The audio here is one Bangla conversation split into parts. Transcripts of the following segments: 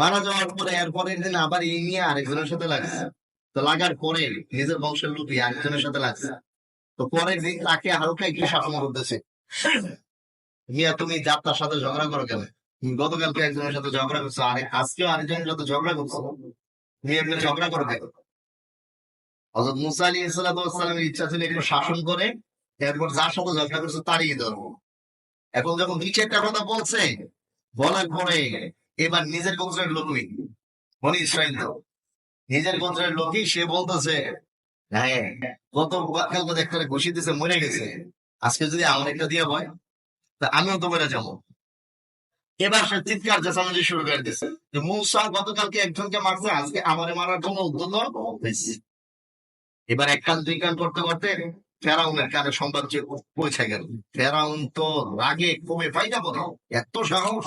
মারা যাওয়ার পরে এরপরের দিন আবার এই নিয়ে আরেকজনের সাথে লাগছে। তো লাগার পরে নিজের বংশের লোকই আরেকজনের সাথে লাগছে। তো পরের দিন তাকে হালকা একটু শাসন করতেছে মিয়া, তুমি যাত্রার সাথে ঝগড়া করো কেন? গতকালকে একজনের সাথে ঝগড়া করছ, আরে আজকেও আরেকজনের সাথে ঝগড়া করছ? তুমি এমনি ঝগড়া করো কেন? হজরত মুসা আলী ইসলামের ইচ্ছা ছিল একটু শাসন করে, এরপর যার সাথে ঝগড়া করছ তাড়িয়ে ধরবো এখন যখন নিচে একটা কথা বলছে, বলার পরে এবার নিজের গোত্রের লোকই মনি ইসরায়েল তো। নিজের গোত্রের লোকই সে বলতেছে হ্যাঁ ঘুষি দিছে, মরে গেছে। আজকে যদি আমার একটা দিয়ে হয়, তা আমিও তো যাব। এবার সে চিৎকার চেঁচামেচি শুরু করে দিছে গতকালকে একজনকে মারছে, আজকে আমারে মারার জন্য উদ্যোগ এবার এক কান, দুই কান করতে করতে ফেরাউনের কানে যে পৌঁছে গেল। ফেরাউন তো রাগে কমে পাইনা বলো এত সাহস।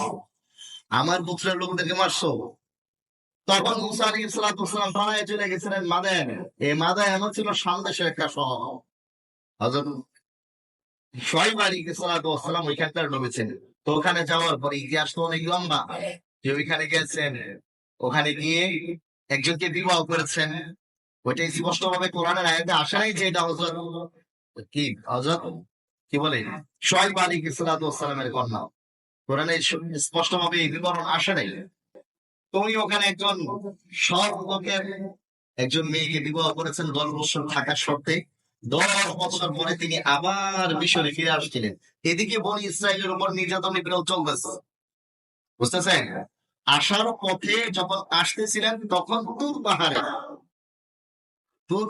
আমার পুত্রের লোকদেরকে মারছো? তখন মুসা আলী চলে গেছিলেন মাদায়। এই মাদায় এমন ছিল সামদেশের একটা শহর। ইসলাতাম ওইখানকার তো ওখানে যাওয়ার পরে ইতিহাস তো অনেক লম্বা। যে ওইখানে গেছেন, ওখানে গিয়ে একজনকে বিবাহ করেছেন। ওইটাই স্পষ্ট ভাবে কোরআনের আয়াতে নাই যে এটা হজরত কি? কি বলে? সোয়াইব আলী ইসলাতামের কন্যা। কোরআনে স্পষ্ট ভাবে এই বিবরণ আসে নাই। তুমি ওখানে একজন লোকের একজন মেয়েকে বিবাহ করেছেন, দশ বছর থাকার শর্তে দশ বছর পরে তিনি আবার মিশরে ফিরে আসছিলেন। এদিকে বনি ইসরায়েলের উপর নির্যাতন নিপীড়ন চলতেছে। বুঝতেছেন? আসার পথে যখন আসতেছিলেন, তখন তুর পাহাড়ে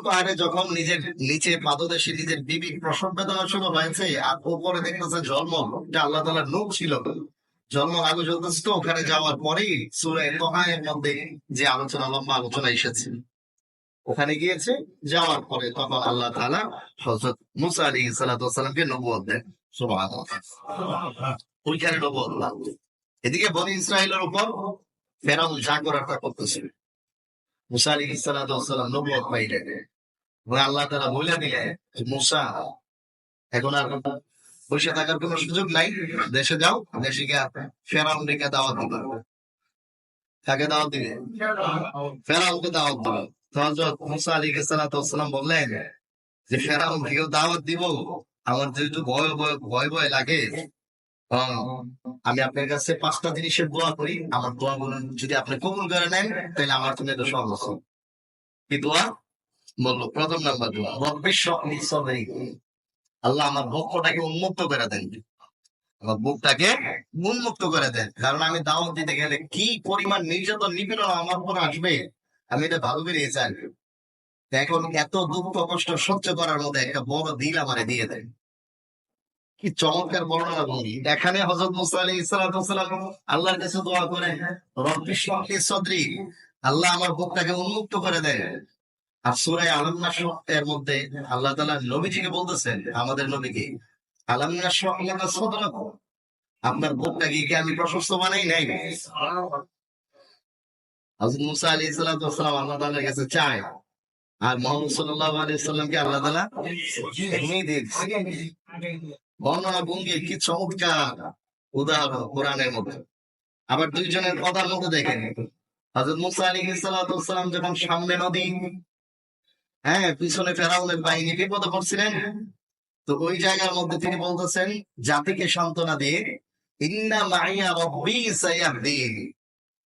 পাহাড়ে যখন নিজের নিচে পাদদেশে নিজের বিবি প্রসব হয়েছে, আর উপরে দেখতেছে এটা আল্লাহ তালার ছিল। আগে ওখানে যাওয়ার পরেই মধ্যে যে আলোচনা, লম্বা আলোচনা এসেছে। ওখানে গিয়েছে, যাওয়ার পরে তখন আল্লাহ তাআলা হযরত মুসা আলাইহিস সালামকে নবুয়ত দেন। ওইখানে নবুয়ত এদিকে বনি ইসরায়েলের উপর ফেরাউন যা করার তা করতেছিল। মুসা আলাইহিস সালাম নবুয়ত পাইলেন আল্লাহ তাআলা বলে দিলেন যে, মুসা, এখন আর বসে থাকার কোনো সুযোগ নাই। দেশে যাও, দেশে গিয়ে ফেরাউন রেখে দাওয়াত দিবে কাকে দাওয়াত দিবে ফেরাউনকে দাওয়াত দিবে হযরত মুসা আলাইহিস সালাম বললেন যে, ফেরাউন, কেউ দাওয়াত দিব? আমার যেহেতু ভয় ভয় ভয় ভয় লাগে আমি আপনার কাছে পাঁচটা জিনিসের দোয়া করি। আমার দোয়া বলুন যদি আপনি কবুল করে নেন, তাহলে আমার জন্য এটা সহজ। কি দোয়া? বলল, প্রথম নাম্বার দোয়া। আল্লাহ আমার বক্ষটাকে উন্মুক্ত করে দেন। আমার বুকটাকে উন্মুক্ত করে দেন। কারণ আমি দাওয়াত দিতে গেলে কি পরিমাণ নির্যাতন, নিপীড়ন আমার উপর আসবে, আমি এটা ভালো করে চাই এখন এত দুঃখ, কষ্ট সহ্য করার মধ্যে একটা বড় দিল আমারে দিয়ে দেয়। কি চমৎকার বর্ণনা ভঙ্গি এখানে হজরত মুসা আলী ইসলাম আল্লাহর কাছে দোয়া করে রব্বি সদরি আল্লাহ আমার বুকটাকে উন্মুক্ত করে দেয় আর সুরায় আলমনা এর মধ্যে আল্লাহ তালা নবীজিকে বলতেছেন আমাদের নবীকে আলমনা আল্লাহ সদরক আপনার বুকটাকে কি আমি প্রশস্ত বানাই নাই? হযরত মুসা সালাতু ওয়াসসালাম আল্লাহ তাআলার কাছে চায় আর মুহাম্মদ সাল্লাল্লাহু আলাইহি সাল্লামকে আল্লাহ তালা এমনি দিয়েছে। বর্ণনা ভঙ্গি কি চমৎকার উদাহরণ কোরআনের মধ্যে। আবার দুইজনের কথার মধ্যে দেখেন। হযরত মুসা আলাইহিস সালাতু যখন সামনে নদী হ্যাঁ পিছনে ফেরাউনের বাহিনী বিপদে পড়ছিলেন, তো ওই জায়গার মধ্যে তিনি বলতেছেন, জাতিকে সান্ত্বনা দিয়ে ইন্না মাইয়া রব্বি সায়াহদিন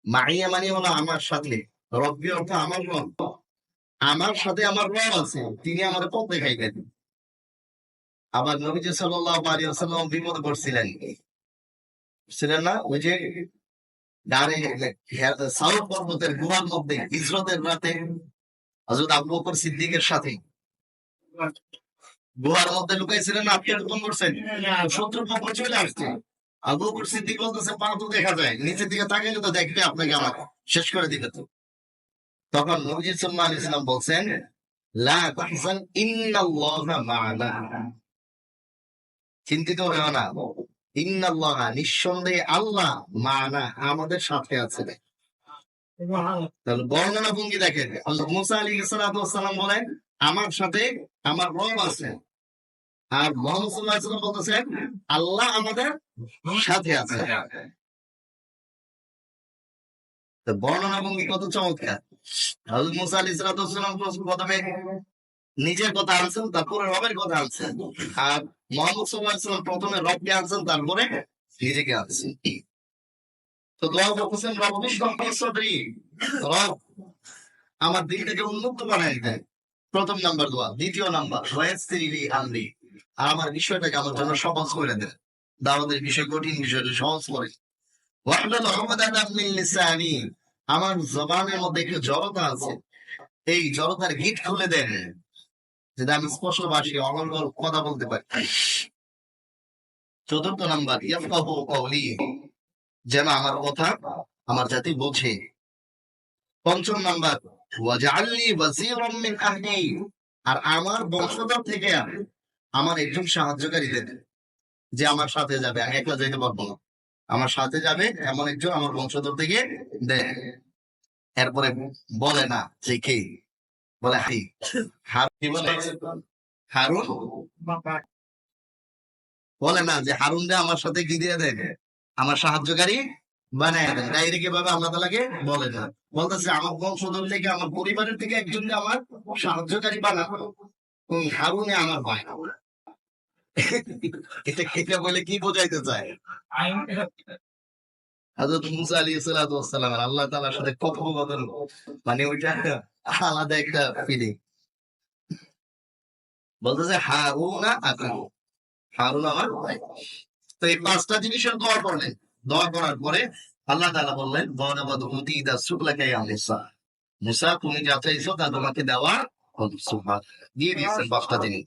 মাইয়া মানে হলো আমার সাথে। রব্বি অর্থ আমার রব। আমার সাথে আমার রব আছে, তিনি আমার পথ দেখাইবেন আবার নবীজি ওয়াসাল্লাম বিপদে পড়ছিলেন ছিলেন না? ওই যে সাউথ পর্বতের গুহার মধ্যে, হিজরতের রাতে হযরত আবু বকর সিদ্দিকের সাথে। গুহার মধ্যে লুকাইছিলেন করছেন শত্রু পক্ষ চলে আসছে। আবু বকর সিদ্দিক বলতেছে পা তো দেখা যায়। নিচের দিকে তাকাইলে তো দেখবে আপনাকে আমাকে শেষ করে দিবে তো। তখন নবীজি সাল্লাল্লাহু আলাইহি সাল্লাম বলছেন, লা তাহজান ইন্নাল্লাহা মা'ানা। চিন্তিত হও না। ইন্নাল্লাহ নিঃসন্দেহে আল্লাহ মা'ানা আমাদের সাথে আছে। তাহলে বর্ণনা ভঙ্গি দেখেন। আল্লাহ মুসা আলী সালাম বলেন, আমার সাথে আমার রব আছে। আর মোহাম্মদ বলতেছেন, আল্লাহ আমাদের সাথে আছে। বর্ণনা ভঙ্গি কত চমৎকার। মুসা আলাইহিস সালাম প্রথমে নিজের কথা আনছেন তারপরে রবের কথা আনছেন। আর মোহাম্মদ সাল্লাল্লাহু প্রথমে রবকে আনছেন, তারপরে নিজেকে আনছেন। তো দোয়া শরহি রব আমার দিলটাকে উন্মুক্ত বানাই দেয় প্রথম নাম্বার দোয়া, দ্বিতীয় নাম্বার আমরি। আর আমার বিষয়টাকে আমার জন্য সহজ করে দেন। দাওয়াতের বিষয়, কঠিন বিষয়টা সহজ করে। ওয়াহলাল উকদাতাম মিন আমার জবানের মধ্যে একটু জড়তা আছে। এই জড়তার গিট খুলে দেন। আমি কথা বলতে পারি। চতুর্থ নাম্বার যেন আমার কথা আমার জাতি বোঝে। পঞ্চম নাম্বার আর আমার বংশধর থেকে আমার একজন সাহায্যকারী দেন যে আমার সাথে যাবে। আমি একলা যাইতে পারব না। আমার সাথে যাবে এমন একজন আমার বংশধর থেকে দেন এরপরে বলে না যে কে। বলে হাই কি বলে? হারুন? বলে না যে হারুন রে আমার সাথে কি দিয়ে দেন আমার সাহায্যকারী বানায় ডাইরেক্ট ভাবে আল্লাহ তালাকে বলে না। বলতেছে আমার বংশধর থেকে আমার পরিবারের থেকে একজনকে আমার সাহায্যকারী বানাবো হারুনে আমার ভাই এটা এটা বলে কি বোঝাইতে চায়? হযরত মুসা আলাইহিস সালাতু ওয়াস আল্লাহ তাআলার সাথে কথোপকথন মানে ওইটা আলাদা একটা ফিলিং বলতেছে, হারুনা আকু হারুন আমার তো এই পাঁচটা জিনিসের দোয়া করলেন। দোয়া করার পরে আল্লাহ তাআলা বললেন, বনাবাদ হুতি দা সুকলাকে ইয়া মুসা তুমি যা চাইছো তা তোমাকে দেওয়া দিয়ে দিয়েছেন পাঁচটা জিনিস।